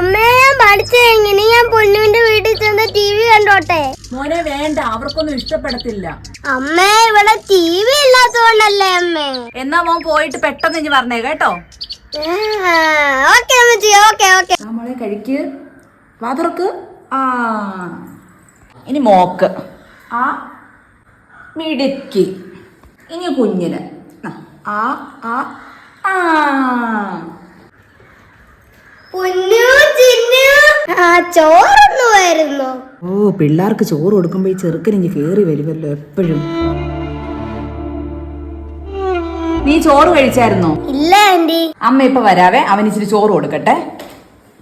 അമ്മേ ഞാൻ പഠിച്ചു എങ്ങനെ? ഞാൻ പൊന്നുവിന്റെ വീട്ടിൽ ചെന്ന് ടി വി കണ്ടോട്ടെ? മോനെ വേണ്ട. അവർക്കൊന്നും ഇഷ്ടപ്പെടത്തില്ല. അമ്മേ ഇവിടെ ടി വി ഇല്ലാത്തോണ്ടല്ലേ അമ്മേ? എന്നാ മോൻ പോയിട്ട് പെട്ടെന്ന് ഇനി പറഞ്ഞേ കേട്ടോ? ഓക്കെ അമ്മച്ചി ഓക്കെ ഓക്കെ. നമ്മളെ കഴിക്ക്. വാതുറക്ക് ആ. ഇനി മോക്ക്. ആ. മിടുക്കി. ഇനി കുഞ്ഞിന്. ആ ആ ആ പൊന്നു ചിന്നു ആ ചോറൊന്നു വരുന്നു ഓ പിള്ളേർക്ക് ചോറ് കൊടുക്കുമ്പോ ഈ ചെറുക്കനിഞ്ഞ് കേറി വരുമല്ലോ എപ്പോഴും. നീ ചോറ് കഴിച്ചായിരുന്നോ? ഇല്ല ആന്റി അമ്മ ഇപ്പൊ വരാവേ അവൻ ഇച്ചിരി ചോറ് കൊടുക്കട്ടെ.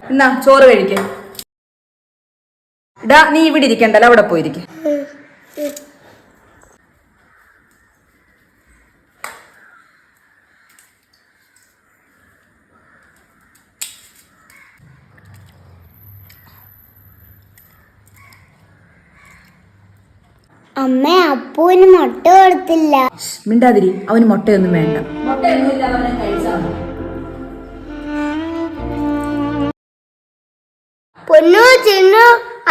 എന്നാ ചോറ് കഴിക്ക. നീ ഇവിടെ ഇരിക്കണ്ടല്ലോ അവിടെ പോയിരിക്ക. അമ്മ അപ്പൂന് മുട്ട കൊടുത്തില്ല. മിണ്ടാതിരി അവന് മുട്ടയൊന്നും വേണ്ട. പൊന്നു ചിന്നു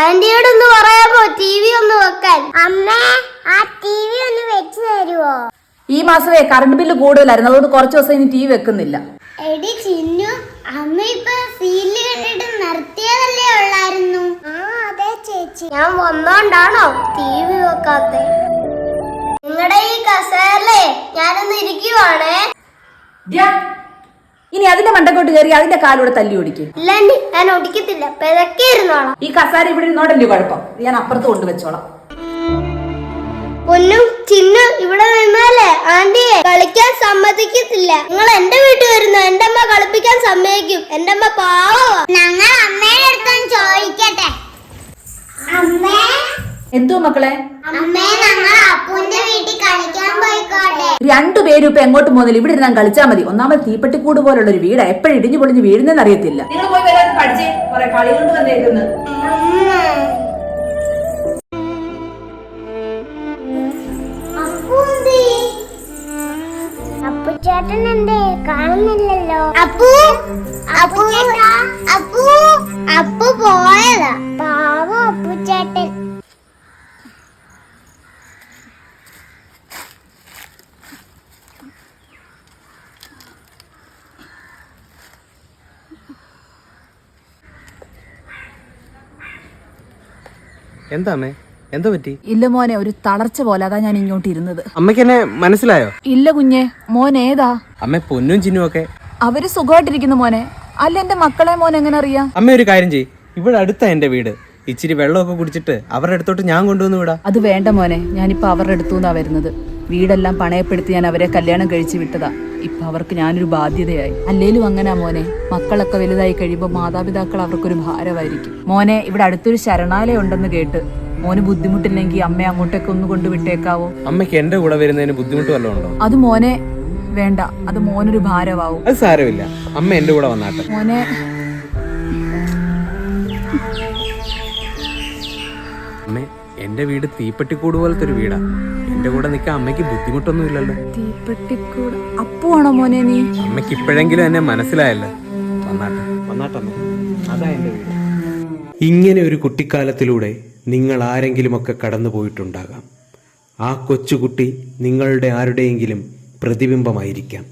ആന്റിയോട് ഒന്ന് പറയാമോ? ടി വി ഒന്ന് വെക്കാൻ. അമ്മ ആ ടി വി ഒന്ന് വെച്ചു തരുവോ? ഈ മാസമേ കറണ്ട് ബില്ല് കൂടുതലായിരുന്നു. അതുകൊണ്ട് കുറച്ച് ദിവസം ഇനി ടി വി വെക്കുന്നില്ല. എടി ചിന്നു അമ്മ ഇപ്പൊ സീൽ കണ്ടിട്ട് നിർത്തിയതല്ലേ ഉള്ളായിരുന്നു ആ അതെ ചേച്ചി ഞാൻ വന്നോണ്ടാണോ ടി വി വെക്കാത്തെ നിങ്ങളുടെ ഈ കസേരല്ലേ ഞാനൊന്ന് ഇരിക്കുവാണേ. ഇനി അതിന്റെ മണ്ടക്കോട്ട് കയറി അതിന്റെ കാലൂടെ തല്ലി ഓടിക്കും. ഇല്ലാണ്ടി ഞാൻ ഒടിക്കത്തില്ല പെതക്കെ ഇരുന്നോളാം. ഈ കസാര ഇവിടെ ഇരുന്നോടല്ലേ കുഴപ്പം? ഇത് ഞാൻ അപ്പുറത്ത് കൊണ്ടുവച്ചോളാം. പൊന്നും ചിന്നു ഇവിടെ നിന്നാലേ ആന്റിയെ കളിക്കാൻ സമ്മതിക്കത്തില്ല. നിങ്ങൾ എന്റെ വീട്ടിൽ വരുന്നു എന്റെ അമ്മ കളിപ്പിക്കാൻ സമ്മതിക്കും. എന്റെ അമ്മ പാവ ഞങ്ങൾ അമ്മയെ അമ്മേ എന്തോ മക്കളെ? അമ്മേ പേരും രണ്ടുപേരും ഇപ്പൊ എങ്ങോട്ട് പോകുന്നില്ല ഇവിടെ ഇരുന്നാൻ കളിച്ചാൽ മതി. ഒന്നാമത് തീപ്പെട്ടിക്കൂട് പോലുള്ള ഒരു വീട്. എപ്പോഴും ഇടിഞ്ഞു പൊളിഞ്ഞ് വീഴുന്നെന്ന് അറിയത്തില്ല. ചേട്ടൻ എന്തേ? കാണുന്നില്ലല്ലോ. അപ്പു അപ്പു അപ്പു എന്താ എന്താ പറ്റി? ഇല്ല മോനെ ഒരു തളർച്ച പോലെ അതാ ഞാൻ ഇങ്ങോട്ട് ഇരുന്നത്. അമ്മയ്ക്ക് എന്നെ മനസ്സിലായോ? ഇല്ല കുഞ്ഞെ മോൻ ഏതാ? അമ്മ പൊന്നും ചിന്നും ഒക്കെ. അവർ സുഖമായിട്ടിരിക്കുന്നു മോനെ. അല്ല എന്റെ മക്കളെ മോൻ എങ്ങനെ അറിയാം? അമ്മ ഒരു കാര്യം ചെയ് ഇവിടെ അടുത്താ എന്റെ വീട്. ഇച്ചിരി വെള്ളമൊക്കെ കുടിച്ചിട്ട് അവരുടെ അടുത്തോട്ട് ഞാൻ കൊണ്ടുവന്ന് വിടാം. അത് വേണ്ട മോനെ ഞാനിപ്പോ അവരുടെ അടുത്തുനിന്നാ വരുന്നത്. വീടെല്ലാം പണയപ്പെടുത്തി ഞാൻ അവരെ കല്യാണം കഴിച്ചു വിട്ടതാ. ഇപ്പൊ അവർക്ക് ഞാനൊരു ബാധ്യതയായി. അല്ലേലും അങ്ങനെ മോനെ. മക്കളൊക്കെ വലുതായി കഴിയുമ്പോൾ മാതാപിതാക്കൾ അവർക്കൊരു ഭാരമായിരിക്കും. മോനെ ഇവിടെ അടുത്തൊരു ശരണാലയം ഉണ്ടെന്ന് കേട്ട് മോന് ബുദ്ധിമുട്ടില്ലെങ്കിൽ അമ്മ അങ്ങോട്ടേക്ക് ഒന്ന് കൊണ്ടുവിട്ടേക്കാവോ അമ്മയ്ക്ക് എന്റെ കൂടെ വരുന്നതിന് ബുദ്ധിമുട്ട് വല്ലതും ഉണ്ടോ? അത് മോനെ വേണ്ട. അത് മോനൊരു ഭാരമാവും. അത് സാരമില്ല. അമ്മ എന്റെ കൂടെ വന്നാട്ടെ. മോനെ. അമ്മേ എന്റെ വീട് തീപ്പെട്ടിക്കൂട് പോലത്തെ ഒരു വീടാ. എന്റെ കൂടെ നിൽക്കാൻ അമ്മയ്ക്ക് ബുദ്ധിമുട്ടൊന്നുമില്ലല്ലോ. തീപ്പെട്ടിക്കൂട്. അപ്പുവാണോ മോനെ നീ? അമ്മയ്ക്ക് ഇപ്പോഴെങ്കിലും എന്നെ മനസ്സിലായല്ലോ. വന്നാട്ടെ. വന്നാട്ടമ്മേ അതാ എന്റെ വീട്. ഇങ്ങനെ ഒരു കുട്ടിക്കാലത്തിലൂടെ നിങ്ങൾ ആരെങ്കിലുമൊക്കെ കടന്നു പോയിട്ടുണ്ടാകാം ആ കൊച്ചുകുട്ടി നിങ്ങളുടെ ആരുടെയെങ്കിലും പ്രതിബിംബമായിരിക്കാം.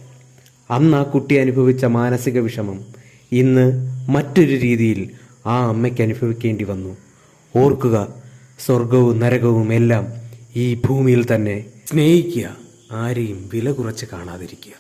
അന്ന് ആ കുട്ടി അനുഭവിച്ച മാനസിക വിഷമം ഇന്ന് മറ്റൊരു രീതിയിൽ ആ അമ്മയ്ക്ക് അനുഭവിക്കേണ്ടി വന്നു. ഓർക്കുക സ്വർഗവും നരകവും എല്ലാം ഈ ഭൂമിയിൽ തന്നെ സ്നേഹിക്കുക ആരെയും വില കുറച്ച് കാണാതിരിക്കുക.